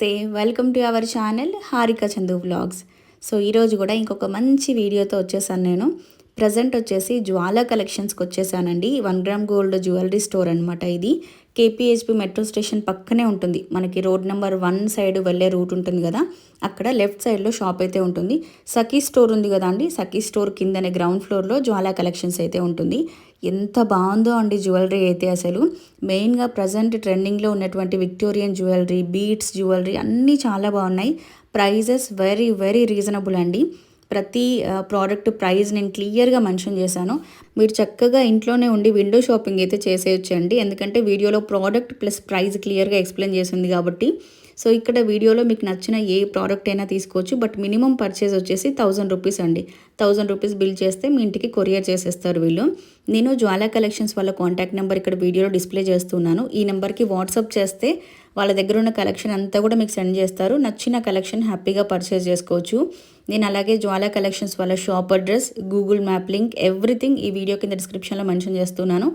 నమస్తే. Welcome to our channel Harika Chandu vlogs so ఈరోజు కూడా ఇంకొక మంచి వీడియోతో వచ్చేసాను నేను. ప్రజెంట్ వచ్చేసి జ్వాలా కలెక్షన్స్కి వచ్చేసానండి. One gram gold jewellery store అనమాట ఇది. కేపీహెచ్పి మెట్రో స్టేషన్ పక్కనే ఉంటుంది. మనకి రోడ్ నెంబర్ వన్ సైడ్ వెళ్ళే రూట్ ఉంటుంది కదా. అక్కడ లెఫ్ట్ సైడ్లో షాప్ అయితే ఉంటుంది. సఖీ స్టోర్ ఉంది కదా అండి. సఖీ స్టోర్ కిందనే గ్రౌండ్ ఫ్లోర్లో జ్వాలా కలెక్షన్స్ అయితే ఉంటుంది. ఎంత బాగుందో అండి జ్యువెలరీ అయితే అసలు. మెయిన్గా ప్రజెంట్ ట్రెండింగ్లో ఉన్నటువంటి విక్టోరియన్ జ్యువెలరీ బీట్స్ జ్యువెలరీ అన్నీ చాలా బాగున్నాయి. ప్రైజెస్ వెరీ వెరీ రీజనబుల్ అండి. ప్రతి ప్రోడక్ట్ ప్రైస్ నేను క్లియర్గా మెన్షన్ చేశాను. మీరు చక్కగా ఇంట్లోనే ఉండి విండో షాపింగ్ అయితే చేసేయచ్చండి. ఎందుకంటే వీడియోలో ప్రోడక్ట్ ప్లస్ ప్రైస్ క్లియర్గా ఎక్స్ప్లెయిన్ చేసింది కాబట్టి. సో ఇక్కడ వీడియోలో మీకు నచ్చిన ఏ ప్రోడక్ట్ అయినా తీసుకోవచ్చు బట్ మినిమం పర్చేస్ వచ్చేసి థౌజండ్ రూపీస్ అండి. థౌజండ్ రూపీస్ బిల్ చేస్తే మీ ఇంటికి కొరియర్ చేసేస్తారు వీళ్ళు. నేను జ్వాలా కలెక్షన్స్ వాళ్ళ కాంటాక్ట్ నెంబర్ ఇక్కడ వీడియోలో డిస్ప్లే చేస్తున్నాను. ఈ నెంబర్కి వాట్సాప్ చేస్తే వాళ్ళ దగ్గర ఉన్న కలెక్షన్ అంతా కూడా మీకు సెండ్ చేస్తారు. నచ్చిన కలెక్షన్ హ్యాపీగా పర్చేస్ చేసుకోవచ్చు. నేను అలాగే జ్వాలా కలెక్షన్స్ వాళ్ళ shop address Google map link everything ఈ వీడియో కింద డిస్క్రిప్షన్లో మెన్షన్ చేస్తున్నాను.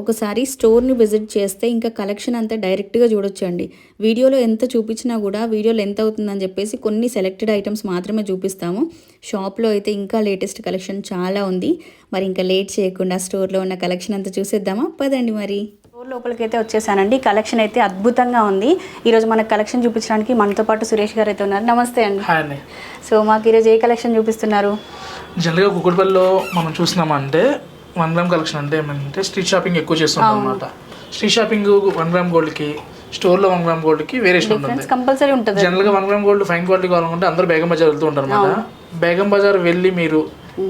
ఒకసారి స్టోర్ని విజిట్ చేస్తే ఇంకా కలెక్షన్ అంతా డైరెక్ట్గా చూడొచ్చండి. వీడియోలో ఎంత చూపించినా కూడా వీడియోలో ఎంత అవుతుందని చెప్పేసి కొన్ని సెలెక్టెడ్ ఐటమ్స్ మాత్రమే చూపిస్తాము. షాప్లో అయితే ఇంకా లేటెస్ట్ కలెక్షన్ చాలా ఉంది. మరి ఇంకా లేట్ చేయకుండా స్టోర్లో ఉన్న కలెక్షన్ అంతా చూసేద్దామా? పదండి మరి. స్టోర్ లోపలికి అయితే వచ్చేసానండి. కలెక్షన్ అయితే అద్భుతంగా ఉంది. ఈరోజు మనకు కలెక్షన్ చూపించడానికి మనతో పాటు సురేష్ గారు అయితే ఉన్నారు. నమస్తే అండి. హాయ్ అండి. సో మాకు ఈరోజు ఏ కలెక్షన్ చూపిస్తున్నారు? జనరల్గా కుకుడుపల్లిలో మనం చూసినామంటే వన్ గ్రామ్ కలెక్షన్ అంటే ఏమంటే స్ట్రీట్ షాపింగ్ ఎక్కువ చేస్తుంటాం అనమాట స్ట్రీట్ షాపింగ్ వన్ గ్రామ్ గోల్డ్కి స్టోర్లో వన్ గ్రామ్ గోల్డ్కి వేరియేషన్ ఉంటుంది. కంపల్సరీ ఉంటుంది. జనరల్గా one gram gold fine quality కావాలనుకుంటే అందరూ బేగం బజార్ వెళ్తూ ఉంటారు అనమాట బేగం బజార్ వెళ్ళి మీరు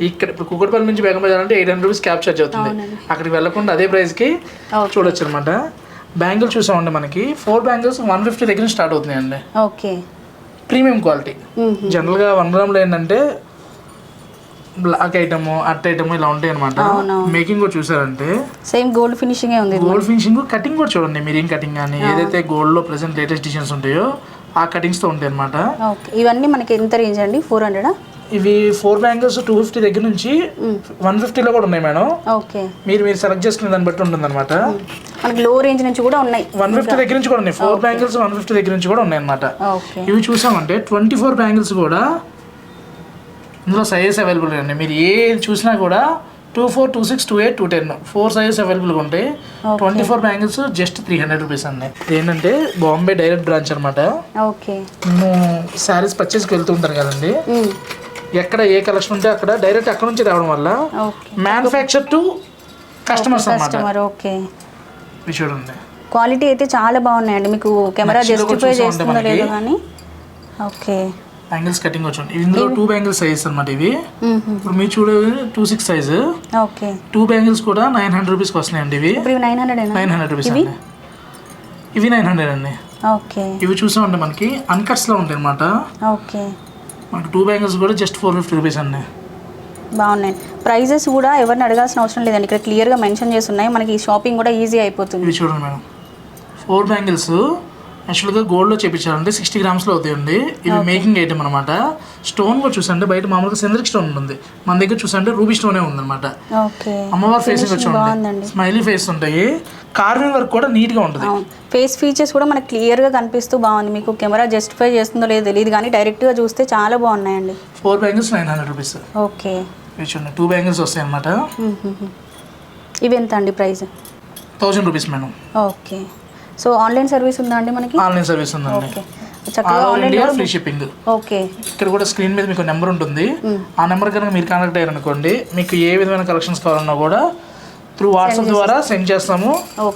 ఇక్కడ ఇప్పుడు కుక్కడపల్లి నుంచి బేగం బజార్ అంటే eight hundred rupees cab charge అవుతుంది. అక్కడికి వెళ్ళకుండా అదే ప్రైస్కి. చూడొచ్చు అనమాట బ్యాంగిల్ చూసామండి మనకి. ఫోర్ బ్యాంగిల్స్ వన్ ఫిఫ్టీ దగ్గర స్టార్ట్ అవుతున్నాయండి. ఓకే. Premium quality. జనరల్గా వన్ గ్రామ్లో ఏంటంటే బ్లాక్ ఐటమ్ అట్ ఐటమ్ ఇలా ఉంటాయి అనమాట మేకింగ్ కూడా చూసారంటే సేమ్ గోల్డ్ ఫినిషింగ్ ఉంది గోల్డ్ ఫినిషింగ్ కటింగ్ కూడా చూడండి మీరేం కటింగ్ కానీ ఏదైతే గోల్డ్లో ప్రెసెంట్ లేటెస్ట్ డిజైన్స్ ఉంటాయో ఆ కటింగ్స్తో ఉంటాయి అనమాట ఓకే ఇవన్నీ మనకి ఎంత రేంజ్ అండి? ఫోర్ హండ్రెడా ఇవి ఫోర్ బ్యాంగిల్స్ టూ ఫిఫ్టీ దగ్గర నుంచి వన్ ఫిఫ్టీలో కూడా ఉన్నాయి మేడం. ఓకే మీరు మీరు సెలెక్ట్ చేసుకునే దాన్ని బట్టి ఉంటుంది అనమాట మనకి లో రేంజ్ నుంచి కూడా ఉన్నాయి. వన్ ఫిఫ్టీ దగ్గర నుంచి కూడా ఉన్నాయి. ఫోర్ బ్యాంగిల్స్ వన్ ఫిఫ్టీ దగ్గర నుంచి కూడా ఉన్నాయి అనమాట ఓకే ఇవి చూసామంటే ట్వంటీ ఫోర్ బ్యాంగిల్స్ కూడా ఇందులో సైజెస్ అవైలబుల్ అండి. మీరు ఏ చూసినా కూడా two four two six two eight two ten four sizes అవైలబుల్గా ఉంటాయి. Twenty four bangles just three hundred rupees అండి. ఇది ఏంటంటే బాంబే డైరెక్ట్ బ్రాంచ్ అనమాట ఓకే మేము శారీస్ పర్చేస్కి వెళ్తూ ఉంటారు కదండి. ఎక్కడ ఏ కలెక్షన్ ఉంటే అక్కడ డైరెక్ట్ అక్కడ నుంచి రావడం వల్ల మ్యానుఫ్యాక్చర్ టు కస్టమర్స్ ఓకే చూడండి. క్వాలిటీ అయితే చాలా బాగున్నాయండి. మీకు కెమెరా జస్టిఫై చేస్తుందో. లేదో కానీ. ఓకే బ్యాంగిల్స్ కటింగ్ వచ్చింది ఇందులో టూ బ్యాంగిల్స్ సైజెస్ అనమాట ఇవి. ఇప్పుడు మీరు చూడే two six size okay. Two bangles కూడా నైన్ హండ్రెడ్ రూపీస్కి వస్తున్నాయండి ఇవి. Nine hundred nine hundred rupees అండి. ఇవి నైన్ హండ్రెడ్ అండి. ఓకే. ఇవి చూసామంటే మనకి. అన్కట్స్లో ఉంటాయి అనమాట ఓకే. మనకి టూ బ్యాంగిల్స్ కూడా జస్ట్ ఫోర్ ఫిఫ్టీ రూపీస్ అండి. బాగున్నాయి. ప్రైజెస్ కూడా ఎవరిని అడగాల్సిన అవసరం లేదండి. ఇక్కడ క్లియర్గా మెన్షన్ చేసి ఉన్నాయి మనకి షాపింగ్ కూడా ఈజీ అయిపోతుంది. ఇవి చూడండి మేడం. ఫోర్ బ్యాంగిల్స్ యాక్చువల్గా గోల్డ్లో చేపించాలంటే సిక్స్టీ గ్రామ్స్లో అవుతాయండి ఇవి మేకింగ్ ఐటమ్ అనమాట స్టోన్ కూడా చూసంటే బయట మామూలుగా సెంద్రిక్ స్టోన్ ఉంటుంది మన దగ్గర చూసంటే రూబీ స్టోనే ఉందన్నమాట. ఓకే అమ్మవారి బాగుందండి. స్మైలీ ఫేస్ ఉంటాయి. కార్వింగ్ వర్క్ కూడా నీట్గా ఉంటుంది. ఫేస్ ఫీచర్స్ కూడా మనకి క్లియర్గా కనిపిస్తూ బాగుంది. మీకు కెమెరా జస్టిఫై చేస్తుందో లేదో తెలియదు కానీ డైరెక్ట్గా చూస్తే చాలా బాగున్నాయండి. Four bangles nine hundred rupees okay చూడండి. టూ బ్యాంగిల్స్ వస్తాయి అనమాట ఇవి ఎంత అండి price? Thousand rupees madam okay so online service ఉందా అండి మనకి? ఆన్లైన్ సర్వీస్ ఉందండి. Okay India free shipping okay ఇక్కడ కూడా స్క్రీన్ మీద మీకు నెంబర్ ఉంటుంది. ఆ నెంబర్ కనుక మీరు కాంటాక్ట్ అయ్యారు అనుకోండి మీకు ఏ విధమైన కలెక్షన్స్ కావాలన్నా కూడా త్రూ వాట్సాప్ ద్వారా సెండ్ చేస్తాము.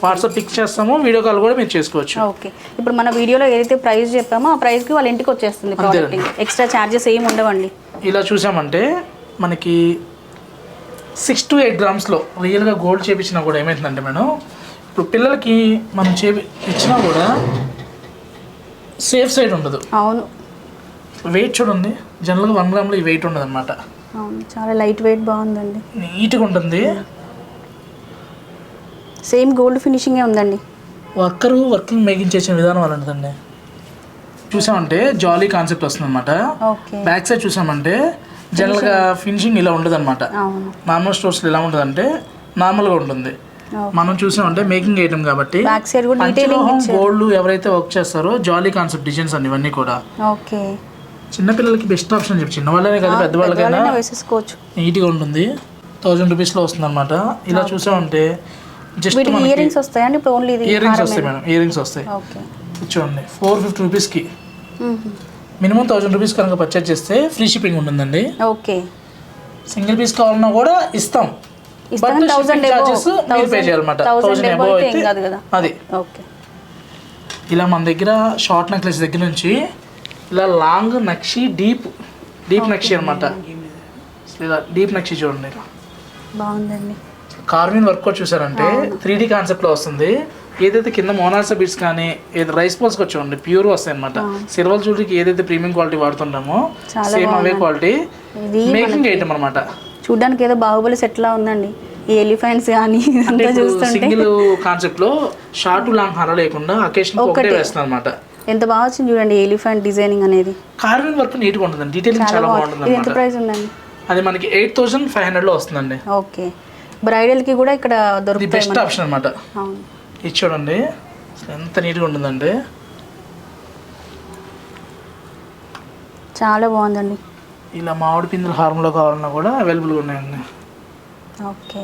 వాట్సాప్ పిక్ చేస్తాము. వీడియో కాల్ కూడా మీరు చేసుకోవచ్చు. ఓకే ఇప్పుడు మన వీడియోలో ఏదైతే ప్రైస్ చెప్పామో ఆ ప్రైస్కి వాళ్ళ ఇంటికి వచ్చేస్తుంది ఎక్స్ట్రా ఛార్జెస్ ఏమి ఉండవండి. ఇలా చూసామంటే మనకి సిక్స్ టు ఎయిట్ గ్రామ్స్లో రియల్గా గోల్డ్ చేపించినా కూడా ఏమవుతుందంటే మేడం? ఇప్పుడు పిల్లలకి మనం చేపి ఇచ్చినా కూడా సేఫ్ సైడ్ ఉండదు. అవును. వెయిట్ చూడండి. జనరల్గా వన్ గ్రామ్లో ఈ వెయిట్ ఉండదు అనమాట చాలా లైట్ వెయిట్ బాగుందండి. నీట్గా ఉంటుంది. సేమ్ గోల్డ్ ఫినిషింగే ఉందండి. వర్కరు వర్కింగ్ మేకింగ్ చేసిన విధానం అలాంటిదండి. చూసామంటే జాలీ కాన్సెప్ట్ వస్తుంది అనమాట బ్యాక్ సైడ్ చూసామంటే జనరల్గా ఫినిషింగ్ ఇలా ఉండదు అనమాట నార్మల్ స్టోర్స్లో ఎలా ఉంటుందంటే నార్మల్గా ఉంటుంది. మనం చూసామంటే మేకింగ్ ఐటమ్ కాబట్టి బ్యాక్ సైడ్ కూడా డీటెయిలింగ్ పంచలోహం గోల్డ్ ఎవరైతే వర్క్ చేస్తారో జాలీ కాన్సెప్ట్ డిజైన్స్ అన్ని ఇవన్నీ కూడా. ఓకే చిన్నపిల్లలకి బెస్ట్ ఆప్షన్ చెప్పి చిన్న వాళ్ళనే కదా పెద్దవాళ్ళకైనా వేసేసుకోవచ్చు. నీట్గా ఉంటుంది. థౌజండ్ రూపీస్లో వస్తుంది అనమాట ఇలా చూసామంటే జస్ట్ వీటికి మనకి ఇయర్ రింగ్స్ వస్తాయండి ఇప్పుడు ఓన్లీ ఇది ఇయర్ రింగ్స్ వస్తాయి మేడం ఇయర్ రింగ్స్ వస్తాయి చూడండి ఫోర్ ఫిఫ్టీ రూపీస్కి మినిమం థౌజండ్ రూపీస్ కనుక పర్చేజ్ చేస్తే ఫ్రీ షిప్పింగ్ ఉంటుందండి. ఓకే సింగిల్ పీస్ కావాలన్నా కూడా ఇస్తాం. థౌసండ్ థౌసండ్ కాదు కదా? అది. ఓకే. ఇలా మన దగ్గర షార్ట్ నెక్లెస్ దగ్గర నుంచి ఇలా long nakshi deep deep nakshi అనమాట ఇలా డీప్ నక్షి చూడండి ఇలా. బాగుందండి. కార్విన్ వర్క్ కూడా చూసారంటే త్రీ డీ కాన్సెప్ట్లో వస్తుంది. ఏదైతే కింద మోనాల్సా బిట్స్ కానీ ఏది రైస్ కూడా చూడండి ప్యూర్ వస్తాయి అనమాట సిల్వర్ జ్యువెలరీకి ఏదైతే ప్రీమియం క్వాలిటీ వాడుతుంటామో సేమ్ అవే క్వాలిటీ మేకింగ్ ఐటమ్ అనమాట చూడడానికి ఏదో బాహుబలి సెట్ లా ఉందండి. ఈ ఎలిఫెంట్స్ కానీ చూస్తుంటే. సింగిల్ కాన్సెప్ట్లో షార్ట్ లాంగ్ హార లేకుండా అకేషన్ ఒకటే వేస్తుంది అనమాట ఎంత బాగా వచ్చింది చూడండి ఎలిఫెంట్ డిజైనింగ్ అనేది. కార్విన్ వర్క్ నీట్గా ఉంటుంది డీటెయిలింగ్ చాలా బాగుంటుంది ఇది ఎంత ప్రైస్ ఉందండి? అది మనకి ఎయిట్ థౌసండ్ ఫైవ్ హండ్రెడ్లో వస్తుందండి. ఓకే. బ్రైడల్కి కూడా ఇక్కడ ఇది దొరుకుతాయి బెస్ట్ ఆప్షన్ అనమాట ఇది చూడండి. ఎంత నీట్గా ఉంటుందండి. చాలా బాగుందండి. ఇలా మామిడి పిందుల హారంలో కావాలన్నా కూడా అవైలబుల్గా ఉన్నాయండి. Okay.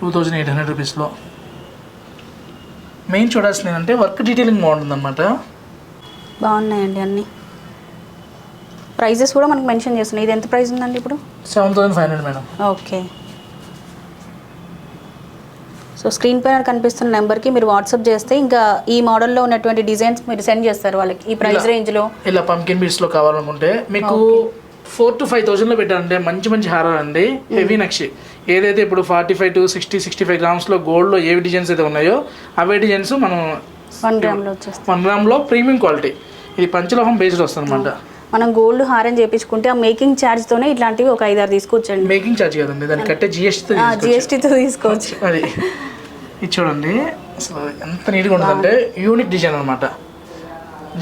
Two thousand eight hundred రూపీస్లో మెయిన్ చూడాల్సింది ఏంటంటే వర్క్ డీటెయిలింగ్ బాగుంటుంది అనమాట బాగున్నాయండి అన్నీ. ప్రైజెస్ కూడా మనకు మెన్షన్ చేస్తున్నాయి. ఇది ఎంత ప్రైస్ ఉందండి ఇప్పుడు? Seven thousand five hundred madam. Okay. So screen పైన కనిపిస్తున్న నెంబర్కి మీరు వాట్సాప్ చేస్తే ఇంకా ఈ మోడల్లో ఉన్నటువంటి డిజైన్స్ మీరు సెండ్ చేస్తారు వాళ్ళకి ఈ ప్రైస్ రేంజ్లో. ఇలా పంకిన్ బీట్స్లో కావాలనుకుంటే మీకు ఫోర్ టు ఫైవ్ థౌసండ్లో పెట్టారంటే మంచి మంచి హారాలు అండి. హెవీ నక్షి. ఏదైతే ఇప్పుడు forty five to sixty sixty five గ్రామ్స్లో గోల్డ్లో ఏవి డిజైన్స్ అయితే ఉన్నాయో అవే డిజైన్స్ మనం వన్ గ్రామ్లో వన్ గ్రామ్లో ప్రీమియం క్వాలిటీ ఇది పంచలోహం బేస్డ్ వస్తుంది అనమాట మనం గోల్డ్ హారం చేపించుకుంటే ఆ మేకింగ్ ఛార్జ్తోనే ఇట్లాంటివి ఒక ఐదారు తీసుకోవచ్చండి మేకింగ్ ఛార్జ్ కదండి దానికి కట్టే జిఎస్టీ జిఎస్టీతో తీసుకోవచ్చు అది. ఇది చూడండి. అసలు ఎంత నీట్గా ఉంటుందంటే యూనిక్ డిజైన్ అనమాట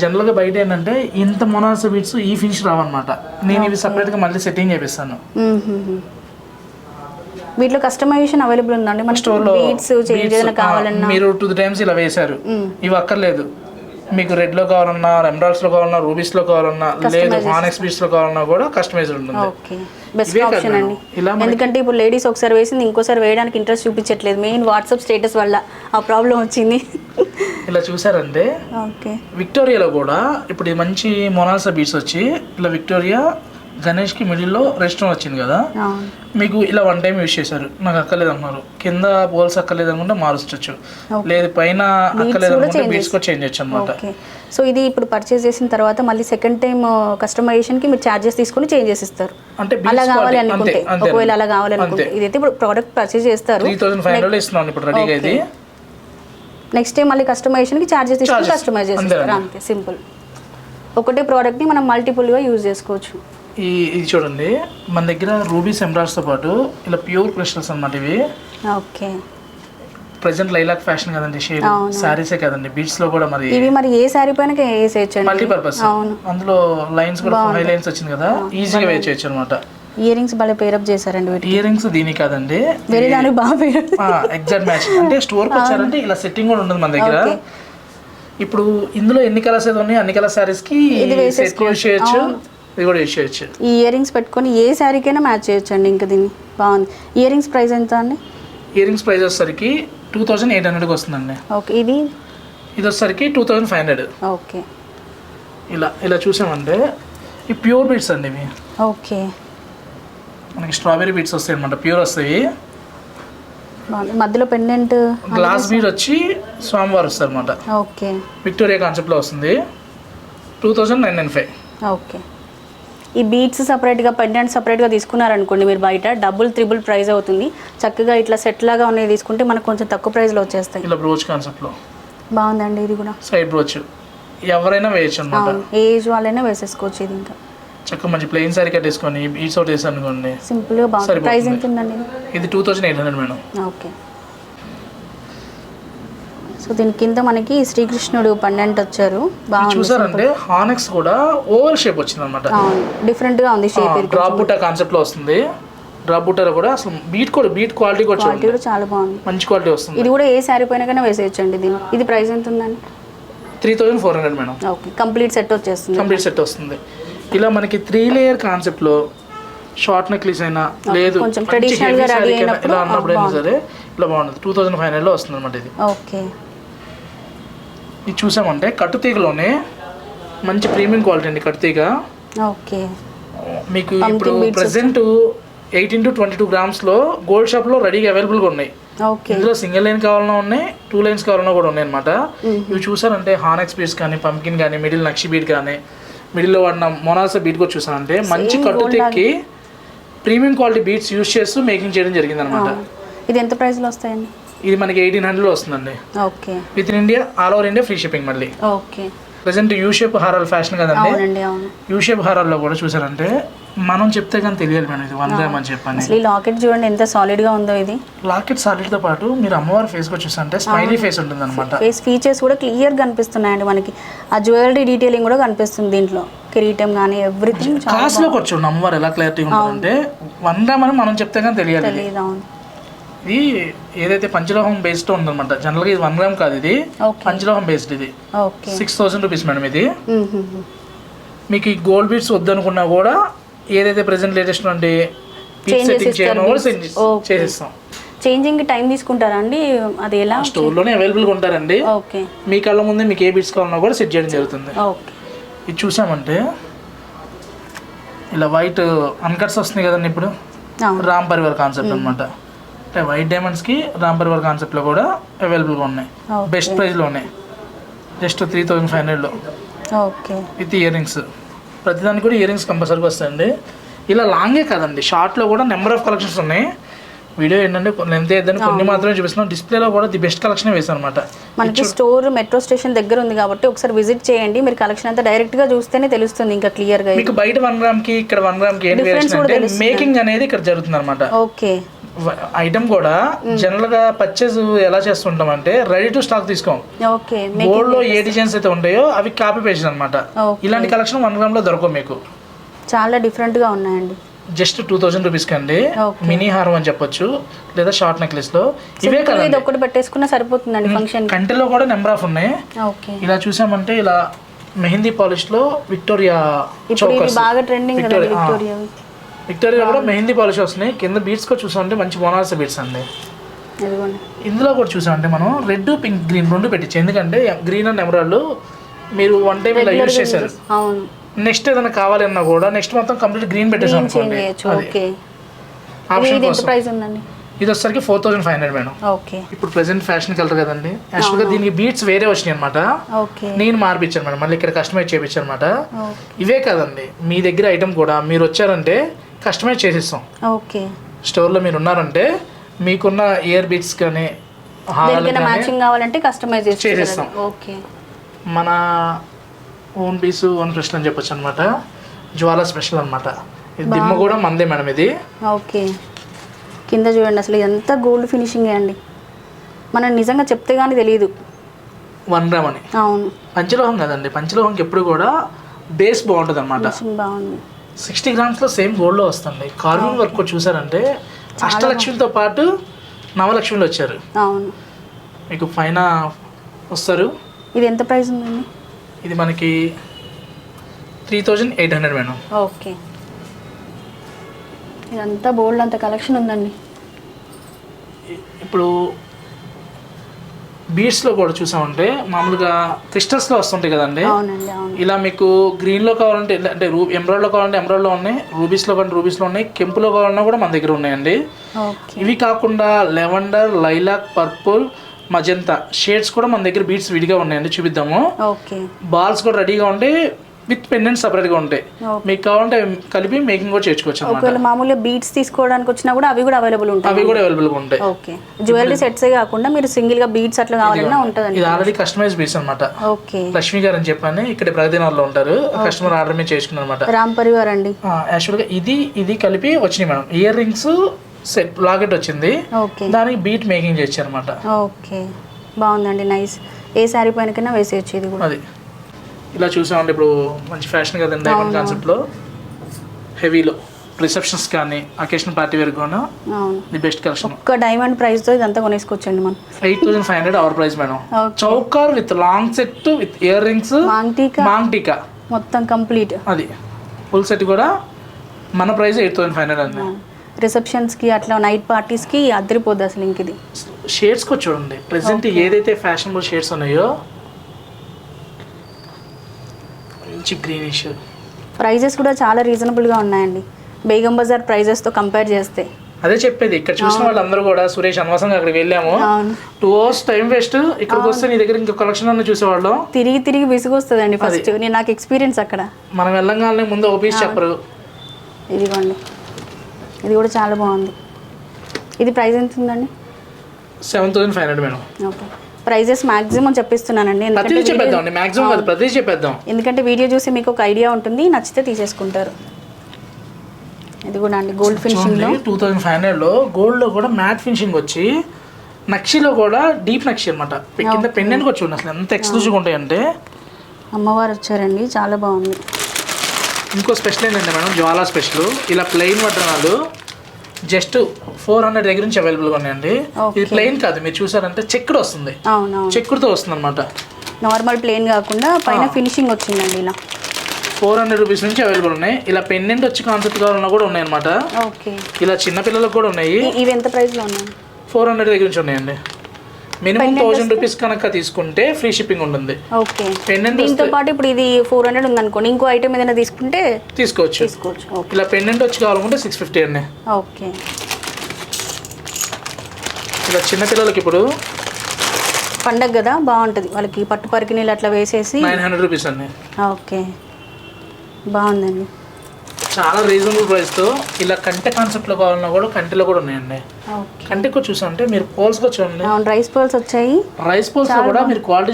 జనరల్గా బయట ఏంటంటే ఇంత మొనాల్స బీట్స్ ఈ ఫినిష్ రావన్నమాట. నేను ఇవి సపరేట్గా మళ్ళీ సెట్టింగ్ చేపిస్తాను. వీటిలో కస్టమైజేషన్ అవైలబుల్ ఉందండి? మన స్టోర్లో బీట్స్ చేంజ్ ఏదైనా కావాలన్నా? మీరు టూ టైమ్స్ ఇలా వేశారు. ఇవి అక్కర్లేదు. మీకు రెడ్లో కావాలన్నా ఎమరాల్డ్స్లో కావాలన్నా రూబీస్లో కావాలన్నా లేదు హానెక్స్ బీట్స్లో కావాలన్నా కూడా కస్టమైజ్డ్ ఉంటుంది. ఇలా ఎందుకంటే ఇప్పుడు లేడీస్ ఒకసారి వేసింది ఇంకోసారి వేయడానికి ఇంట్రెస్ట్ చూపించట్లేదు. మెయిన్ వాట్సాప్ స్టేటస్ వల్ల ఆ ప్రాబ్లం వచ్చింది. ఇలా చూసారంటే ఓకే విక్టోరియాలో కూడా ఇప్పుడు మంచి మొనాల్సా బీట్స్ వచ్చి ఇలా విక్టోరియా గణేష్కి మిడిల్లో రెస్టారెంట్ వచ్చింది కదా? మీకు ఇలా వన్ టైం యూజ్ చేశారు. నాకు అక్కర్లేదు అన్నారు కింద పోల్స్ అక్కర్లేదు అనుకుంటే మార్చచ్చు లేదు పైన అక్కర్లేదు అనుకుంటే బీట్స్ కూడా చేంజ్ చేయొచ్చు అనమాట సో ఇది ఇప్పుడు పర్చేస్ చేసిన తర్వాత మళ్ళీ సెకండ్ టైం కస్టమైజేషన్కి మీరు ఛార్జెస్ తీసుకొని చేంజ్ చేసి ఇస్తారు అంటే అలా కావాలి. అనుకుంటే. ఒకవేళ అలా కావాలి అనుకుంటే. ఇదైతే ఇప్పుడు ప్రోడక్ట్ పర్చేస్ చేస్తారు. ఇప్పుడు రెడీగా ఇది. నెక్స్ట్ టైం మళ్ళీ కస్టమైజేషన్కి ఛార్జెస్ తీసుకొని Charges. కస్టమైజ్ చేసి అంతే ఇస్తారు అంతే సింపుల్. ఒకటే ప్రోడక్ట్ని మనం మల్టిపుల్గా యూజ్ చేసుకోవచ్చు. ఈ ఇది చూడండి మన దగ్గర రూబీస్ ఎంబ్రాయిడ్స్తో పాటు ఇలా ప్యూర్ క్రిస్టల్స్ అన్నమాట ఇవి. ఓకే. ప్రజెంట్ లైలాక్ ఫ్యాషన్ కదండి షేడ్. శారీసే కదండి బీట్స్లో కూడా మరి ఇవి మరి ఏ శారీ పైన వేసేయచ్చండి మల్టీపర్పస్ అవును. అందులో లైన్స్ కూడా హై లైన్స్ వచ్చింది కదా ఈజీగా వేయచ్చు అనమాట ఇయర్ రింగ్స్ భలే పేరప్ చేశారండి వీటికి. ఇయర్ రింగ్స్ దీని కాదండి. వేరే దానికి బాగా పేరు ఎగ్జాక్ట్ మ్యాచ్ అంటే స్టోర్కి వచ్చారంటే ఇలా సెట్టింగ్ కూడా ఉంటుంది మన దగ్గర. ఇప్పుడు ఇందులో ఎన్ని కలర్స్ అయితే ఉన్నాయి? అన్ని కలర్ సారీస్కి వేసేసుకోవచ్చు. ఇది కూడా యూజ్ చేయొచ్చు ఈ ఇయర్ రింగ్స్ పెట్టుకొని ఏ శారీకైనా మ్యాచ్ చేయొచ్చండి ఇంకా దీన్ని. బాగుంది. ఇయర్ రింగ్స్ ప్రైస్ ఎంత అండి? ఇయర్ రింగ్స్ ప్రైస్ వచ్చేసరికి టూ థౌసండ్ ఎయిట్ హండ్రెడ్కి వస్తుందండి. ఓకే ఇది? ఇది వచ్చేసరికి two thousand five hundred okay. ఇలా ఇలా చూసామంటే ఈ ప్యూర్ బీట్స్ అండి ఇవి. ఓకే. మనకి స్ట్రాబెరీ బీట్స్ వస్తాయి అనమాట ప్యూర్ వస్తాయి మధ్యలో పెండెంట్ గ్లాస్ బీడ్ వచ్చి స్వామివారు వస్తారు అనమాట ఓకే విక్టోరియా కాన్సెప్ట్లో వస్తుంది. Two thousand nine nine five okay. ఈ బీట్స్ సపరేట్గా పెండెంట్ సపరేట్గా తీసుకున్నారనుకోండి మీరు బయట డబుల్ త్రిబుల్ ప్రైస్ అవుతుంది. చక్కగా ఇట్లా సెట్ లాగా ఉన్నాయి తీసుకుంటే మనకు కొంచెం తక్కువ ప్రైస్లో వచ్చేస్తాయి. ఇలా బ్రోచ్ కాన్సెప్ట్లో బాగుందండి ఇది కూడా. సైడ్ బ్రోచ్ ఎవరైనా వేయచ్చు అనమాట ఏజ్ వాళ్ళైనా వేసేసుకోవచ్చు ఇది ఇంకా. చక్కగా మంచి ప్లెయిన్ సారీ కట్టేసుకొని బీట్స్ అవుట్ వేసాను అనుకోండి సింపుల్గా బాగుంది. ప్రైస్ ఎంత ఉందండి ఇది? Two thousand eight hundred madam. Okay. So దీని కింద మనకి శ్రీకృష్ణుడు పండెంట్ వచ్చారు. బాగుంది చూసారంటే హానెక్స్ కూడా ఓవర్ షేప్ వచ్చింది అనమాట అవును డిఫరెంట్గా ఉంది షేప్ డ్రాప్ బుట్ట కాన్సెప్ట్లో వస్తుంది. డ్రాప్ బుట్టాలో కూడా అసలు బీట్ కూడా బీట్ క్వాలిటీ కూడా క్వాలిటీ కూడా చాలా బాగుంది. మంచి క్వాలిటీ వస్తుంది. ఇది కూడా ఏ శారీ పైన కన్నా వేసేయచ్చండి దీన్ని. ఇది ప్రైస్ ఎంత ఉందండి? Three thousand four hundred madam okay complete set వచ్చేస్తుంది. కంప్లీట్ సెట్ వస్తుంది. ఇలా మనకి త్రీ లేయర్ కాన్సెప్ట్లో షార్ట్ నెక్లెస్ అయినా లేదు కొంచెం traditional గా కైనా అయినప్పుడు, ఇలా అన్నప్పుడు అయినా బాగుంది. సరే ఇలా బాగుంటుంది టూ థౌజండ్ ఫైవ్ హండ్రెడ్లో వస్తుంది అనమాట ఇది. ఓకే. ఇది చూసామంటే కట్టుతీగలోనే మంచి ప్రీమియం క్వాలిటీ అండి కట్టుతీగ. ఓకే. మీకు ఇప్పుడు present eighteen to twenty two గ్రామ్స్లో gold షాప్లో రెడీగా అవైలబుల్గా ఉన్నాయి. ఓకే. ఇందులో సింగిల్ లైన్ కావాలన్నా ఉన్నాయి టూ లైన్స్ కావాలన్నా కూడా ఉన్నాయి అనమాట ఇవి చూసారంటే హానెక్స్ బీడ్స్ కానీ పంకిన్ కానీ మిడిల్ నక్షి బీడ్ కానీ మిడిల్లో వాడిన మొనాసా బీడ్ కూడా చూసారంటే మంచి కట్టు తెక్కి ప్రీమియం క్వాలిటీ బీడ్స్ యూస్ చేస్తూ మేకింగ్ చేయడం జరిగింది అనమాట ఇది ఎంత ప్రైస్లో వస్తాయండి? ఇది మనకి ఎయిటీన్ హండ్రెడ్లో వస్తుందండి. Okay. With in India all over India free shipping మళ్ళీ. ఓకే. ప్రజెంట్ యూ షేప్ హారాలు ఫ్యాషన్ కదండి? యూ షేప్ హారాల్లో కూడా చూసారంటే మనం చెప్తే కానీ తెలియాలి మేడం ఇది వన్ గ్రామ్ అని చెప్పని. అసలు ఈ లాకెట్ చూడండి ఎంత సాలిడ్గా ఉందో ఇది. లాకెట్ సాలిడ్తో పాటు మీరు అమ్మవారి ఫేస్ కూడా చూసారంటే స్మైలీ ఫేస్ ఉంటుంది అనమాట ఫేస్ ఫీచర్స్ కూడా క్లియర్గా కనిపిస్తున్నాయండి మనకి. ఆ జ్యువెలరీ డీటెయిలింగ్ కూడా కనిపిస్తుంది దీంట్లో. కిరీటం కానీ ఎవ్రీథింగ్ చాలా కాస్ట్లో కూర్చోండి అమ్మవారు ఎలా క్లారిటీ ఉంటుందంటే వన్ గ్రామ్ అని మనం చెప్తే కానీ తెలియాలి. తెలియదు అవును. ఇది ఏదైతే పంచలోహం బేస్డ్ ఉందన్నమాట. జనరల్గా ఇది వన్ గ్రామ్ కాదు ఇది. పంచలోహం బేస్డ్ ఇది. సిక్స్ థౌసండ్ రూపీస్ మేడం ఇది. మ్మ్. మీకు ఈ గోల్డ్ బీట్స్ వద్దనుకున్నా కూడా ఏదైతే ప్రెసెంట్ లేటెస్ట్ నుండి సెట్టింగ్ చేయడం కూడా. చేసేస్తాం. చేంజింగ్ టైం తీసుకుంటారా అండి? అది ఎలా? స్టోర్లోనే అవైలబుల్గా ఉంటారండి. ఓకే మీ కళ్ళ ముందే మీకు ఏ బీట్స్ కావాలన్నా కూడా సెట్ చేయడం జరుగుతుంది. ఓకే ఇది చూసామంటే ఇలా వైట్ అన్కట్స్ వస్తున్నాయి కదండి ఇప్పుడు. రామ్ పరివార్ కాన్సెప్ట్ అనమాట అంటే వైట్ డైమండ్స్కి రామ్ పరివార్ కాన్సెప్ట్లో కూడా అవైలబుల్గా ఉన్నాయి. బెస్ట్ ప్రైస్లో ఉన్నాయి జస్ట్ త్రీ థౌజండ్ ఫైవ్ హండ్రెడ్లో ఓకే విత్ ఇయర్ రింగ్స్ ప్రతిదానికి కూడా ఇయర్ రింగ్స్ కంపల్సరీగా వస్తాయండి. ఇలా లాంగే కాదండి. షార్ట్లో కూడా నెంబర్ ఆఫ్ కలెక్షన్స్ ఉన్నాయి. వీడియో ఏంటంటే లెంత్ ఏదని కొన్ని మాత్రమే చూపిస్తున్నాం. డిస్ప్లేలో కూడా ది బెస్ట్ కలెక్షన్ వేసాను అనమాట మనకి స్టోర్ మెట్రో స్టేషన్ దగ్గర ఉంది కాబట్టి ఒకసారి విజిట్ చేయండి. మీరు కలెక్షన్ అంతా డైరెక్ట్గా చూస్తేనే తెలుస్తుంది ఇంకా క్లియర్గా మీకు బయట వన్ గ్రామ్కి ఇక్కడ వన్ గ్రామ్కి ఏంటి. మేకింగ్ అనేది ఇక్కడ జరుగుతుంది అనమాట ఓకే ఐటమ్ కూడా జనరల్గా పర్చేస్ ఎలా చేస్తుంటాం అంటే రెడీ టు స్టాక్ తీసుకోం ఓకే గోల్డ్లో ఏ డిజైన్స్ అయితే ఉంటాయో అవి కాపీ పేస్ట్ అనమాట. ఇలాంటి కలెక్షన్ వన్ గ్రామ్లో దొరకవు మీకు. చాలా డిఫరెంట్గా ఉన్నాయండి. జస్ట్ టూ థౌసండ్ రూపీస్ కండి. మినీ హారం అని చెప్పొచ్చు లేదా షార్ట్ నెక్లెస్లో. ఇవే కదా ఇది ఒక్కటి పెట్టేసుకున్నా సరిపోతుందండి ఫంక్షన్ కంటిలో కూడా నెంబర్ ఆఫ్ ఉన్నాయి. ఇలా చూసామంటే ఇలా మెహందీ పాలిష్లో విక్టోరియా బాగా ట్రెండింగ్. విక్టోరియా విక్టోరియా కూడా మెహందీ పాలిష్ వస్తున్నాయి. కింద బీట్స్ కూడా చూసామంటే మంచి బోనాల్స్ బీట్స్ అండి. ఇందులో కూడా చూసామంటే మనం రెడ్ పింక్ గ్రీన్ రెండు పెట్టించి ఎందుకంటే గ్రీన్ అండ్ ఎమరాల్డ్ మీరు వన్ టైం ఇలా యూజ్ చేశారు. నెక్స్ట్ ఏదైనా కావాలన్నా కూడా నెక్స్ట్ మొత్తం కంప్లీట్ గ్రీన్ పెట్టేసాం అనుకోండి. ఆప్షన్ ఇది కోసం. వచ్చేసరికి four thousand five hundred madam. ఇప్పుడు ప్రెసెంట్ ఫ్యాషన్ కలర్ కదండి. యాక్చువల్గా దీనికి బీట్స్ వేరే వచ్చినాయి అనమాట నేను మార్పించాను మేడం. మళ్ళీ ఇక్కడ కస్టమైజ్ చేయించాను అనమాట ఇవే కాదండి. మీ దగ్గర ఐటమ్ కూడా మీరు వచ్చారంటే కస్టమైజ్ చేసిస్తాం. ఓకే. స్టోర్లో మీరు ఉన్నారంటే మీకున్న ఇయర్ బీట్స్ కానీ మ్యాచింగ్ కావాలంటే కస్టమైజ్ చేసేస్తాం. ఓకే. మన ఓన్ పీస్ ఓన్ స్పెషల్ అని చెప్పొచ్చు అనమాట జ్వాల స్పెషల్ అనమాట దిమ్మ కూడా మందే మేడం ఇది. ఓకే. కింద చూడండి అసలు ఎంత గోల్డ్ ఫినిషింగ్ అండి. మనం నిజంగా చెప్తే కానీ తెలియదు వన్ గ్రామ్ అని. అవును. పంచలోహం కదండి పంచలోహంకి ఎప్పుడు కూడా బేస్ బాగుంటుంది అనమాట బాగుంది. సిక్స్టీ గ్రామ్స్లో సేమ్ గోల్డ్లో వస్తుంది. కార్వింగ్ వర్క్ చూసారంటే అష్టలక్ష్మితో పాటు నవలక్ష్మిలు వచ్చారు. అవును. మీకు పైన వస్తారు. ఇది ఎంత ప్రైస్ ఉందండి? ఇది మనకి three thousand eight hundred madam. Okay. ఇదంతా బోల్డ్ అంత కలెక్షన్ ఉందండి. ఇప్పుడు బీడ్స్లో కూడా చూసామంటే మామూలుగా క్రిస్టల్స్లో వస్తుంటాయి కదండి. అవునండి అవును. ఇలా మీకు గ్రీన్లో కావాలంటే అంటే రూ ఎమరాల్డ్లో కావాలంటే ఎమరాల్డ్లో ఉన్నాయి రూబీస్లో కావాలంటే రూబీస్లో ఉన్నాయి కెంపులో కావాలన్నా కూడా మన దగ్గర ఉన్నాయండి. ఇవి కాకుండా lavender lilac purple magenta shades కూడా మన దగ్గర బీట్స్ విడిగా ఉన్నాయండి చూపిద్దాము. బాల్స్ కూడా రెడీగా ఉంటాయి విత్ పెండెంట్ సపరేట్గా ఉంటాయి. మీకు కావాలంటే కలిపి మేకింగ్ కూడా అనమాట ఒకవేళ మామూలుగా బీట్స్ తీసుకోవడానికి వచ్చినా కూడా అవి కూడా అవైలబుల్ ఉంటాయి. అవి కూడా అవైలబుల్గా ఉంటాయి. ఓకే. జ్యువెలరీ సెట్సే కాకుండా మీరు సింగిల్గా బీట్స్ అట్లా కావాలన్నా ఉంటుందండి. ఇది ఆల్రెడీ కస్టమైజ్ బీట్స్ అనమాట ఓకే. లక్ష్మి గారు అని చెప్పని ఇక్కడ ప్రగతినగర్లో ఉంటారు. కస్టమర్ ఆర్డర్ మీద చేసుకున్నారు అనమాట రామ్ పరివార్ అండి. యాక్చువల్గా ఇది ఇది కలిపి వచ్చినాయి madam. Ear rings set locket వచ్చింది. ఓకే. దానికి బీట్ మేకింగ్ చేశారు అనమాట ఓకే. బాగుందండి. నైస్ ఏ శారీ పైనకైనా వేసేయచ్చు ఇది కూడా. అది. ఇలా చూసామంటే ఇప్పుడు మంచి ఫ్యాషన్ కదండి డైమండ్ కాన్సెప్ట్లో హెవీలో. రిసెప్షన్స్ కానీ అకేషన్ పార్టీ వేర్ కూడా ది బెస్ట్ కలెక్షన్ ఒక్క డైమండ్ ప్రైస్తో ఇదంతా కొనేసుకోవచ్చండి మనం. Eight thousand five hundred our price madam. Choker with long set with ear rings maang tikka maang tikka మొత్తం కంప్లీట్ అది. ఫుల్ సెట్ కూడా మన price eight thousand five hundred అండి. రిసెప్షన్స్కి అట్లా నైట్ పార్టీస్కి అద్దరిపోద్ది అసలు ఇంక ఇది. షేడ్స్ కూడా చూడండి ప్రెసెంట్ ఏదైతే ఫ్యాషనబుల్ షేడ్స్ ఉన్నాయో మంచి గ్రీనిష్ ప్రైజెస్ కూడా చాలా రీజనబుల్గా ఉన్నాయండి. బేగం బజార్ ప్రైజెస్తో కంపేర్ చేస్తే. అదే చెప్పేది ఇక్కడ చూసిన వాళ్ళందరూ కూడా సురేష్ అనవసరంగా అక్కడికి వెళ్ళాము. టూ అవర్స్ టైం వేస్ట్ ఇక్కడికి వస్తే నీ దగ్గర ఇంకా కలెక్షన్ అన్న చూసేవాళ్ళం. తిరిగి తిరిగి విసుగొస్తుందండి ఫస్ట్ నేను నాకు ఎక్స్పీరియన్స్ అక్కడ. మనం వెళ్ళంగానే ముందు ఒక పీస్ చెప్పరు. ఇదిగోండి. ఇది కూడా చాలా బాగుంది. ఇది ప్రైస్ ఎంత ఉందండి seven thousand five hundred madam. Okay. Prices maximum చెప్పిస్తున్నానండి. ఎందుకంటే ప్రతిదీ చెప్పేద్దాం అండి మాక్సిమం కాదు ప్రతిదీ చెప్పేద్దాం. ఎందుకంటే వీడియో చూసి మీకు ఒక ఐడియా ఉంటుంది నచ్చితే తీసేసుకుంటారు. ఇది కూడా అండి గోల్డ్ ఫినిషింగ్లో చూడండి టూ థౌసండ్ ఫైవ్ హండ్రెడ్లో గోల్డ్లో కూడా మ్యాట్ ఫినిషింగ్ వచ్చి నక్షిలో కూడా డీప్ నక్షి అనమాట కింద పెండెంట్ కూడా చూడండి అసలు ఎంత ఎక్స్క్లూజివ్ ఉంటాయంటే అమ్మవారు వచ్చారండి చాలా బాగుంది. ఇంకో స్పెషల్ ఏంటంటే మేడం జ్వాలా స్పెషల్ ఇలా ప్లెయిన్ వడ్డనాలు జస్ట్ ఫోర్ హండ్రెడ్ దగ్గర నుంచి అవైలబుల్గా ఉన్నాయండి. ఇది ప్లెయిన్ కాదు మీరు చూసారంటే చెక్కుడు వస్తుంది. చెక్కుడుతో వస్తుంది అనమాట నార్మల్ ప్లేన్ కాకుండా పైన ఫినిషింగ్ వచ్చిందండి ఇలా. ఫోర్ హండ్రెడ్ రూపీస్ నుంచి అవైలబుల్ ఉన్నాయి. ఇలా పెండెంట్ వచ్చి కాన్సెప్ట్ కావాలన్నా కూడా ఉన్నాయి అనమాట ఇలా చిన్న పిల్లలకు కూడా ఉన్నాయి. ఇవి ఎంత ప్రైస్లో ఉన్నాయి? ఫోర్ హండ్రెడ్ దగ్గర నుంచి ఉన్నాయండి. మినిమం థౌజండ్ రూపీస్ కనుక తీసుకుంటే ఫ్రీ షిప్పింగ్ ఉంటుంది. ఓకే. పెండెంట్ దీంతో పాటు ఇప్పుడు ఇది ఫోర్ హండ్రెడ్ ఉందనుకోండి ఇంకో ఐటమ్ ఏదైనా తీసుకుంటే తీసుకోవచ్చు. తీసుకోవచ్చు ఇలా పెండెంట్ వచ్చి కావాలనుకుంటే సిక్స్ ఫిఫ్టీ అండి ఓకే. ఇలా చిన్న పిల్లలకి ఇప్పుడు పండగ కదా బాగుంటుంది. వాళ్ళకి పట్టు పరికి నీళ్ళు అట్లా వేసేసి నైన్ హండ్రెడ్ రూపీస్ అండి ఓకే. బాగుందండి. చాలా రీజనబుల్ ప్రైస్తో ఇలా కంటె కాన్సెప్ట్లో కావాలన్నా కూడా కంటెలో కూడా ఉన్నాయండి. ఓకే. కంటె కూడా చూసామంటే మీరు పోల్స్గా చూడండి. అవును రైస్ పర్ల్స్ వచ్చాయి. రైస్ పోల్స్లో కూడా మీరు క్వాలిటీ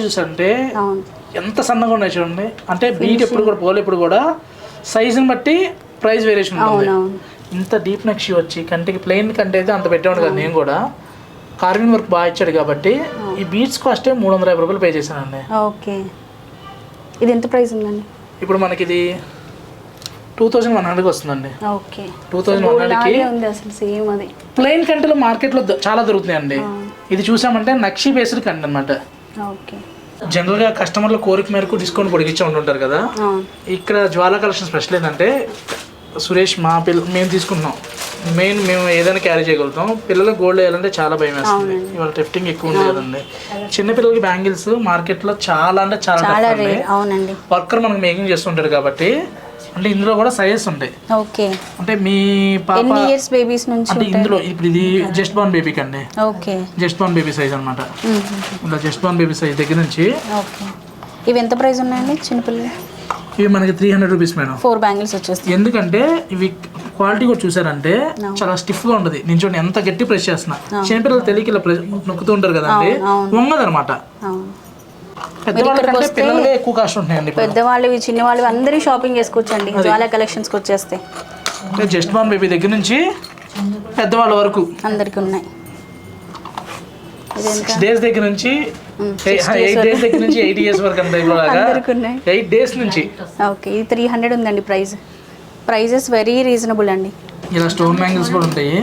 అవును. ఎంత సన్నగా ఉన్నాయి చూడండి. అంటే బీట్ ఎప్పుడు కూడా పోల్ ఎప్పుడు కూడా సైజుని బట్టి ప్రైస్ వేరియేషన్ ఉంటుంది. ఇంత డీప్ నక్షి వచ్చి కంటికి ప్లెయిన్ కంటే అయితే అంత పెట్టేవాడు కదా నేను కూడా. కార్వింగ్ వర్క్ బాగా ఇచ్చాడు కాబట్టి ఈ బీట్స్ కాస్టే మూడు వందల యాభై రూపాయలు పే చేశానండి. ఓకే. ఇది ఎంత ప్రైస్ ఉందండి? ఇప్పుడు మనకి ఇది టూ థౌజండ్ వన్ హండ్రెడ్కి వస్తుందండి. ఓకే. టూ థౌజండ్ వన్ హండ్రెడ్కి అలాగే ఉంది అసలు సేమ్ అది. ప్లెయిన్ కంటెలు మార్కెట్లో చాలా దొరుకుతాయండి ఇది చూసామంటే నక్షి బేస్డ్ కంట అనమాట ఓకే. జనరల్గా కస్టమర్ల కోరిక మేరకు డిస్కౌంట్ పొడిగించే ఉంటుంటారు కదా. ఇక్కడ జ్వాలా కలెక్షన్ స్పెషల్ ఏంటంటే సురేష్ మా పిల్ల మేము తీసుకుంటున్నాం. మెయిన్ మేము ఏదైనా క్యారీ చేయగలుగుతాం. పిల్లలకు గోల్డ్ వేయాలంటే చాలా భయం వేస్తుంది. ఇవాళ టెఫ్టింగ్ ఎక్కువ ఉంది కదండి. చిన్న పిల్లలకి బ్యాంగిల్స్ మార్కెట్లో చాలా అంటే చాలా అవునండి. వర్కర్ మనకు మేకింగ్ చేస్తుంటాడు కాబట్టి అంటే ఇందులో కూడా సైజెస్ ఉంటాయి. ఓకే. అంటే మీ పాప ఎన్ని ఇయర్స్ బేబీస్ నుంచి అంటే ఇందులో ఇప్పుడు ఇది జస్ట్ బాన్ బేబీకి అండి okay. Just born baby size అనమాట ఇలా జస్ట్ బాన్ బేబీ సైజ్ దగ్గర నుంచి ఓకే. ఇవి ఎంత ప్రైస్ ఉన్నాయండి చిన్నపిల్లలు? ఇవి మనకి three hundred rupees madam four bangles వచ్చేస్తాయి. ఎందుకంటే ఇవి క్వాలిటీ కూడా చూసారంటే చాలా స్టిఫ్గా ఉంటది. నేను చూడండి ఎంత గట్టి ప్రెస్ చేస్తున్నా. చిన్నపిల్లలు తెలియక ఇలా ప్రెస్ నొక్కుతూ ఉంటారు కదండి. వంగదు అనమాట అవును. పెద్దవాళ్ళ చిన్నవాళ్ళవి అందరి షాపింగ్ చేసుకోవచ్చండి జ్వాలా కలెక్షన్స్కి వచ్చేస్తే జస్ట్ బాన్ బేబీ దగ్గర నుంచి పెద్దవాళ్ళ వరకు. అందరికి ఉన్నాయి. డేస్ దగ్గర నుంచి ఎయిట్ డేస్ దగ్గర నుంచి ఎయిట్ ఇయర్స్ వరకు అంత ఎయిట్ డేస్ నుంచి. ఓకే ఇది త్రీ హండ్రెడ్ ఉందండి ప్రైస్ ప్రైజెస్ వెరీ రీజనబుల్ అండి. ఇలా స్టోన్ బ్యాంగిల్స్ కూడా ఉంటాయి.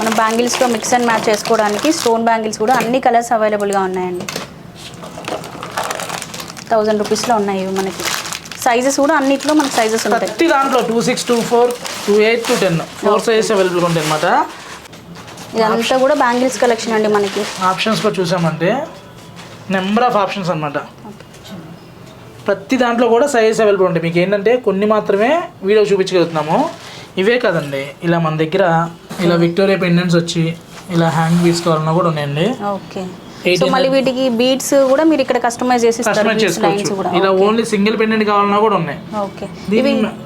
మనం బ్యాంగిల్స్తో మిక్స్ అండ్ మ్యాచ్ చేసుకోవడానికి స్టోన్ బ్యాంగిల్స్ కూడా అన్ని కలర్స్ అవైలబుల్గా ఉన్నాయండి. థౌజండ్ రూపీస్లో ఉన్నాయి ఇవి మనకి. సైజెస్ కూడా అన్నిట్లో మనకి సైజెస్ ఉంటాయి. ప్రతి దాంట్లో two six two four two eight two ten. Four sizes అవైలబుల్గా ఉంటాయి అనమాట ఇదంతా కూడా బ్యాంగిల్స్ కలెక్షన్ అండి మనకి. ఆప్షన్స్ కూడా చూసామంటే నెంబర్ ఆఫ్ ఆప్షన్స్ అన్నమాట. ప్రతి దాంట్లో కూడా సైజెస్ అవైలబుల్ ఉంటాయి. మీకు ఏంటంటే కొన్ని మాత్రమే వీడియో చూపించగలుగుతున్నాము. ఇవే కదండి. ఇలా మన దగ్గర ఇలా విక్టోరియా పెండెంట్స్ వచ్చి ఇలా హ్యాంగ్ బీట్స్ కావాలన్నా కూడా ఉన్నాయండి. ఓకే. సో మళ్ళీ వీటికి బీడ్స్ కూడా మీరు ఇక్కడ కస్టమైజ్ చేసి కస్టమైజ్ చేసుకోవచ్చు. ఇలా ఓన్లీ సింగిల్ పెండెంట్ కావాలన్నా కూడా ఉన్నాయి. ఓకే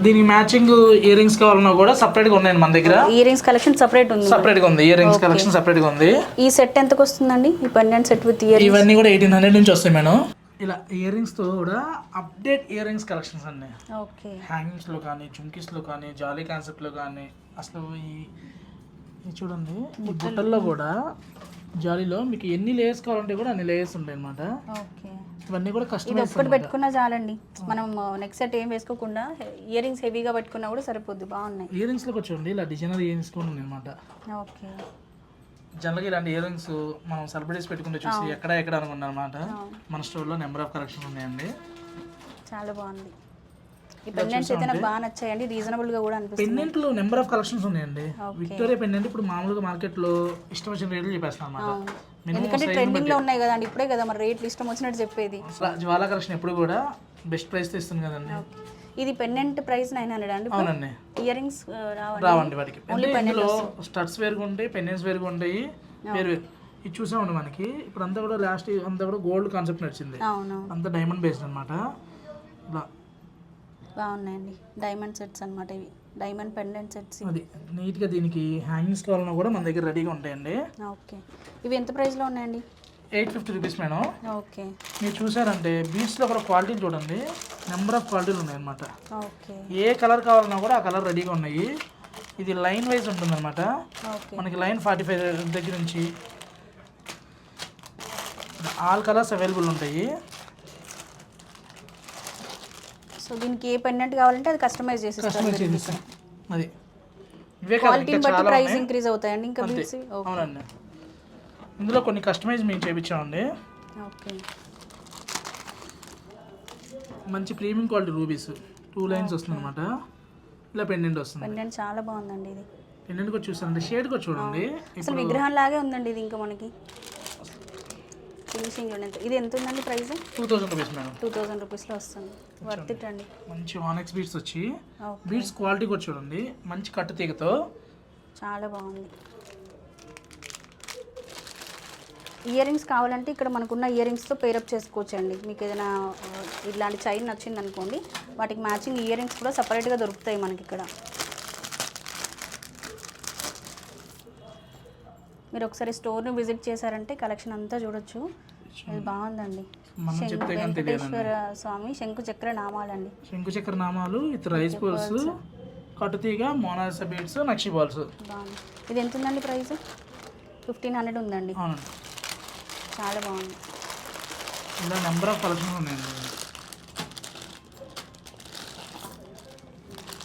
దీనికి మ్యాచింగ్ ఇయర్ రింగ్స్ కావాలన్నా కూడా సపరేట్గా ఉన్నాయండి మన దగ్గర. ఇయర్ రింగ్స్ కలెక్షన్ సపరేట్ ఉంది సపరేట్గా ఉంది. ఇయర్ రింగ్స్ కలెక్షన్ సపరేట్గా ఉంది. ఈ సెట్ ఎంతకు వస్తుందండి? ఈ పెండెంట్ సెట్ విత్ ఇయర్ ఇవన్నీ కూడా ఎయిటీన్ హండ్రెడ్ నుంచి వస్తాయి మేడం. ఇలా ఇయర్ రింగ్స్తో కూడా update ear rings collections okay okay హ్యాంగింగ్స్లో కానీ చుమ్కీస్లో కానీ జాలీ కాన్సెప్ట్లో కానీ అసలు ఈ చూడండి బుట్టల్లో కూడా జాలీలో మీకు ఎన్ని లేయర్స్ కావాలంటే కూడా అన్ని లేయర్స్ ఉంటాయి అనమాట ఓకే. ఇవన్నీ కూడా ఇది కస్టమైజ్ ఒక్కటి పెట్టుకున్నా చాలండి. మనం నెక్స్ట్ సెట్ ఏం వేసుకోకుండా ఇయర్ రింగ్స్ హెవీగా పెట్టుకున్నా కూడా సరిపోద్ది బాగున్నాయి. ఇయర్ రింగ్స్లోకి వచ్చండి ఇలా డిజైనర్ ఇయర్ రింగ్స్ కూడా అనమాట ఓకే. జనరల్గా ఇలాంటి ఇయర్ రింగ్స్ మనం సెలబ్రిటీస్ పెట్టుకుంటే చూసి ఎక్కడ ఎక్కడ అనుకున్నాం అనమాట మన స్టోర్లో నెంబర్ ఆఫ్ కలెక్షన్ ఉన్నాయండి. చాలా బాగుంది. ఈ పెండెంట్స్ అయితే నాకు బాగా నచ్చాయండి. రీజనబుల్గా కూడా అనిపిస్తుంది. పెండెంట్లు నెంబర్ ఆఫ్ కలెక్షన్స్ ఉన్నాయండి. విక్టోరియా పెండెంట్ ఇప్పుడు మామూలుగా మార్కెట్లో ఇష్టం వచ్చిన రేట్లు చెప్పేస్తాను మినిమం ఎందుకంటే ట్రెండింగ్లో ఉన్నాయి కదండి. ఇప్పుడే కదా మరి రేట్లు ఇష్టం వచ్చినట్టు చెప్పేది. జ్వాలా కలెక్షన్ ఎప్పుడు కూడా బెస్ట్ ప్రైస్ ఇస్తుంది కదండి. ఇది పెండెంట్ ప్రైస్ నైన్ హండ్రెడ్ అండి. అవునండి. ఇయర్ రింగ్స్ రావండి. వాటికి. అంటే ఇందులో స్టడ్స్ వేరుగా ఉంటాయి పెండెంట్స్ వేరుగా ఉంటాయి వేరు వేరు. ఇది చూసామండి మనకి. ఇప్పుడు అంతా కూడా లాస్ట్ అంతా కూడా గోల్డ్ కాన్సెప్ట్ నచ్చింది అంతా డైమండ్ బేస్డ్ అనమాట ఇలా బాగున్నాయండి. డైమండ్ సెట్స్ అన్నమాట ఇవి. డైమండ్ పెండెంట్ సెట్స్ అది నీట్గా దీనికి హ్యాంగింగ్స్ కావాలన్నా కూడా మన దగ్గర రెడీగా ఉంటాయండి. ఓకే. ఇవి ఎంత ప్రైస్లో ఉన్నాయండి? Eight fifty rupees madam okay. మీరు చూసారంటే బీట్స్లో ఒక క్వాలిటీ చూడండి. నెంబర్ ఆఫ్ క్వాలిటీలు ఉన్నాయి అనమాట ఓకే. ఏ కలర్ కావాలన్నా కూడా ఆ కలర్ రెడీగా ఉన్నాయి. ఇది లైన్ వైజ్ ఉంటుందన్నమాట. ఓకే. మనకి లైన్ ఫార్టీ ఫైవ్ దగ్గర నుంచి. ఆల్ కలర్స్ అవైలబుల్ ఉంటాయి. సో దీనికి ఏ పెండెంట్ కావాలంటే అది కస్టమైజ్ చేసి కస్టమైజ్ చేసిస్తాం అది. ఇవే క్వాలిటీని బట్టి ప్రైస్ ఇంక్రీజ్ అవుతాయండి. ఇంకా. బిల్స్ అవునండి. ఇందులో కొన్ని కస్టమైజ్ మేము చేయించామండి ఓకే. మంచి premium quality rubies two lines వస్తుంది అనమాట ఇలా పెండెంట్ వస్తుంది. పెండెంట్ చాలా బాగుందండి ఇది. పెండెంట్ కూడా చూసారండి షేడ్ కూడా చూడండి. అసలు విగ్రహం లాగే ఉందండి ఇది ఇంకా మనకి. ఫినిషింగ్ ఎంత ఇది ఎంత ఉందండి price? Two thousand rupees madam. Two thousand రూపీస్లో వస్తుంది. వర్త్ ఇట్ అండి. మంచి ఆనెక్స్ బీట్స్ వచ్చి. బీట్స్ క్వాలిటీ కూడా చూడండి. మంచి కట్టు తీగతో. చాలా బాగుంది. ఇయర్ రింగ్స్ కావాలంటే ఇక్కడ మనకున్న ఇయర్ రింగ్స్తో పేరప్ చేసుకోవచ్చండి. మీకు ఏదైనా ఇలాంటి చైన్ నచ్చింది అనుకోండి వాటికి మ్యాచింగ్ ఇయర్ రింగ్స్ కూడా సపరేట్గా దొరుకుతాయి మనకి ఇక్కడ. మీరు ఒకసారి స్టోర్ని విజిట్ చేశారంటే కలెక్షన్ అంతా చూడొచ్చు. అది బాగుందండి. వెంకటేశ్వర స్వామి శంకు చక్ర నామాలండి. శంకు చక్ర నామాలు ఇతర రైస్ పర్స్ కట్టుతీగ మోనాలిసా బీడ్స్ నక్షి బాల్స్ బాగుంది. ఇది ఎంత ఉందండి ప్రైస్? ఫిఫ్టీన్ హండ్రెడ్ ఉందండి. అవునండి. చాలా బాగుంది. ఇలా నెంబర్ ఆఫ్ కలెక్షన్ ఉన్నాయండి.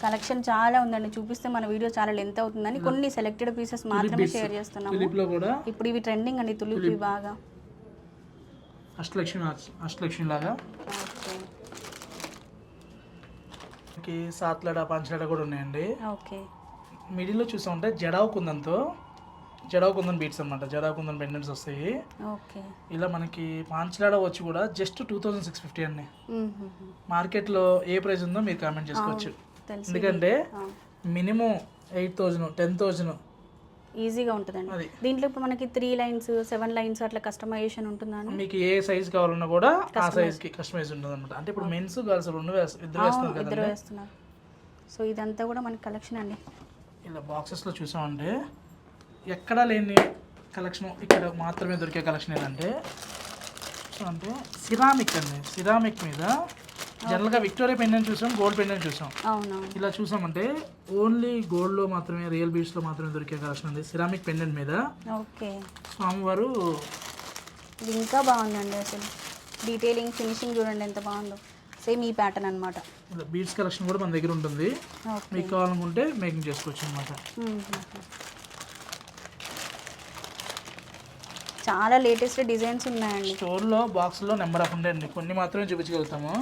కలెక్షన్ చాలా ఉందండి. చూపిస్తే మన వీడియో చాలా లెంత్ అవుతుందని కొన్ని సెలెక్టెడ్ పీసెస్ మాత్రమే షేర్ చేస్తున్నాము. ఇప్పుడు ఇవి ట్రెండింగ్ అండి తులిపి బాగా. అష్టలక్ష్మి అష్టలక్ష్మి లాగా. ఓకే. సాత్లడ పంచలడ కూడా ఉన్నాయండి. ఓకే. మిడిల్లో చూసామంటే జడావు కుందంతో జడావు కుందన్ బీట్స్ అనమాట జడావు కుందన్ పెండెంట్స్ వస్తాయి. ఓకే. ఇలా మనకి పాంచలాడ వచ్చి కూడా just two thousand six fifty అండి. మార్కెట్లో ఏ ప్రైస్ ఉందో మీరు కామెంట్ చేసుకోవచ్చు. తెలుసు ఎందుకంటే. Minimum eight thousand ten thousand ఈజీగా ఉంటుందండి. దీంట్లో ఇప్పుడు మనకి త్రీ లైన్స్ సెవెన్ లైన్స్ అట్లా కస్టమైజేషన్ ఉంటుందండి మీకు ఏ సైజ్ కావాలన్నా కూడా ఆ సైజ్కి కస్టమైజ్ ఉంటుంది అనమాట అంటే ఇప్పుడు మెన్స్ గర్ల్స్ రెండు ఇద్దరు వేస్తున్నారు ఇద్దరు వేస్తున్నారు. సో ఇదంతా కూడా మనకి కలెక్షన్ అండి. ఇలా బాక్సెస్లో చూసామంటే ఎక్కడా లేని కలెక్షన్ ఇక్కడ మాత్రమే దొరికే కలెక్షన్ ఏంటంటే సో అంటే సిరామిక్ అండి. సిరామిక్ మీద జనరల్గా విక్టోరియా పెండెంట్ చూసాం గోల్డ్ పెండెంట్ చూసాం. ఇలా చూసామంటే ఓన్లీ గోల్డ్లో మాత్రమే రియల్ బీడ్స్లో మాత్రమే దొరికే కలెక్షన్ ఉంది సిరామిక్ పెండెంట్ మీద. ఓకే స్వామివారు ఇది ఇంకా బాగుందండి అసలు. డీటెయిలింగ్ ఫినిషింగ్ చూడండి ఎంత బాగుందో. సేమ్ ఈ ప్యాటర్న్ అనమాట బీడ్స్ కలెక్షన్ కూడా మన దగ్గర ఉంటుంది. మీకు కావాలనుకుంటే మేకింగ్ చేసుకోవచ్చు అనమాట చాలా లేటెస్ట్ డిజైన్స్ ఉన్నాయండి. స్టోర్లో బాక్స్లో నెంబర్ ఆఫ్ ఉంటాయండి. కొన్ని మాత్రమే చూపించగలుగుతాము.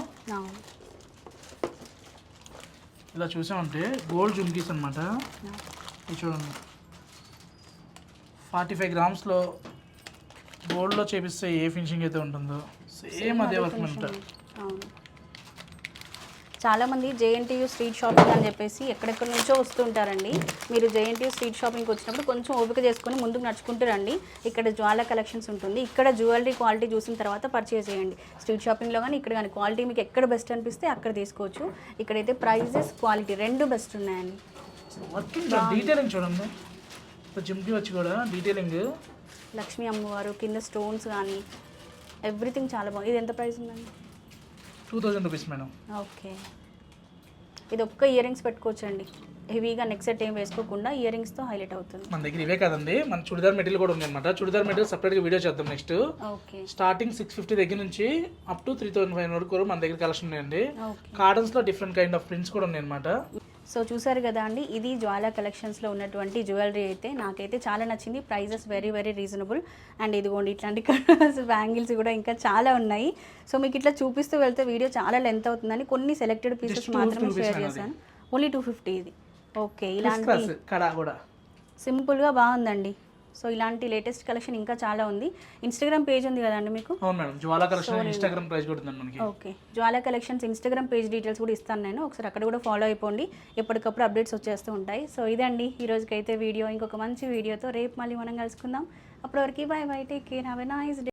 ఇలా చూసామంటే గోల్డ్ జుమ్కీస్ అనమాట ఇది చూడండి. ఫార్టీ ఫైవ్ గ్రామ్స్లో గోల్డ్లో చేపిస్తే ఏ ఫినిషింగ్ అయితే ఉంటుందో? సేమ్ అదే వర్క్ అవును. చాలామంది జేఎన్టీయూ స్ట్రీట్ షాపింగ్ అని చెప్పేసి ఎక్కడెక్కడి నుంచో వస్తుంటారండి. మీరు జేఎన్టీయూ స్ట్రీట్ షాపింగ్కి వచ్చినప్పుడు కొంచెం ఓపిక చేసుకొని ముందుకు నడుచుకుంటూ రండి. ఇక్కడ జ్వాల కలెక్షన్స్ ఉంటుంది. ఇక్కడ జ్యువెలరీ క్వాలిటీ చూసిన తర్వాత పర్చేస్ చేయండి. స్ట్రీట్ షాపింగ్లో కానీ ఇక్కడ కానీ క్వాలిటీ మీకు ఎక్కడ బెస్ట్ అనిపిస్తే అక్కడ తీసుకోవచ్చు. ఇక్కడైతే ప్రైజెస్ క్వాలిటీ రెండు బెస్ట్ ఉన్నాయండి. డీటెయిలింగ్ చూడండి. జిమ్కి వచ్చి కూడా డీటెయిలింగ్ లక్ష్మీ అమ్మవారు కింద స్టోన్స్ కానీ ఎవ్రీథింగ్ చాలా బాగుంది. ఇది ఎంత ప్రైస్ ఉందండి? Two thousand rupees madam okay ఇది ఒక్క ఇయర్ రింగ్స్ పెట్టుకోవచ్చండి. హెవీగా నెక్ సెట్ ఏం వేసుకోకుండా ఇయర్ రింగ్స్తో హైలైట్ అవుతుంది. మన దగ్గర ఇవే కదండి. మన చుడిదార్ మెటీరియల్ కూడా ఉంది అనమాట చుడిదార్ మెటీరియల్ సపరేట్గా వీడియో చేద్దాం next okay starting six fifty దగ్గర నుంచి up to three thousand five వరకు మన దగ్గర కలెక్షన్ ఉన్నాయండి. కాటన్స్లో డిఫరెంట్ కైండ్ ఆఫ్ ప్రింట్స్ కూడా ఉన్నాయి అనమాట సో చూసారు కదా అండి ఇది జ్వాలా కలెక్షన్స్లో ఉన్నటువంటి జ్యువెలరీ అయితే నాకైతే చాలా నచ్చింది. Prices very very reasonable. And ఇదిగోండి ఇట్లాంటి కలర్స్ బ్యాంగిల్స్ కూడా ఇంకా చాలా ఉన్నాయి. సో మీకు ఇట్లా చూపిస్తూ వెళ్తే వీడియో చాలా లెంత్ అవుతుందని కొన్ని సెలెక్టెడ్ పీసెస్ మాత్రమే షేర్. చేశాను. ఓన్లీ టూ ఫిఫ్టీ ఇది. ఓకే ఇలాంటి సింపుల్గా బాగుందండి. సో ఇలాంటి లేటెస్ట్ కలెక్షన్ ఇంకా చాలా ఉంది. ఇన్స్టాగ్రామ్ పేజ్ ఉంది కదండి మీకు? అవును madam Jwala collection Instagram price కూడా ఉందండి మనకి. Okay Jwala collections Instagram page details కూడా ఇస్తాను నేను. ఒకసారి అక్కడ కూడా ఫాలో అయిపోండి. ఎప్పటికప్పుడు అప్డేట్స్ వచ్చేస్తూ ఉంటాయి. సో ఇదండి ఈ రోజుకైతే వీడియో ఇంకొక మంచి వీడియోతో రేపు మళ్ళీ మనం కలుసుకుందాం. అప్పటివరకు bye bye take care have a nice day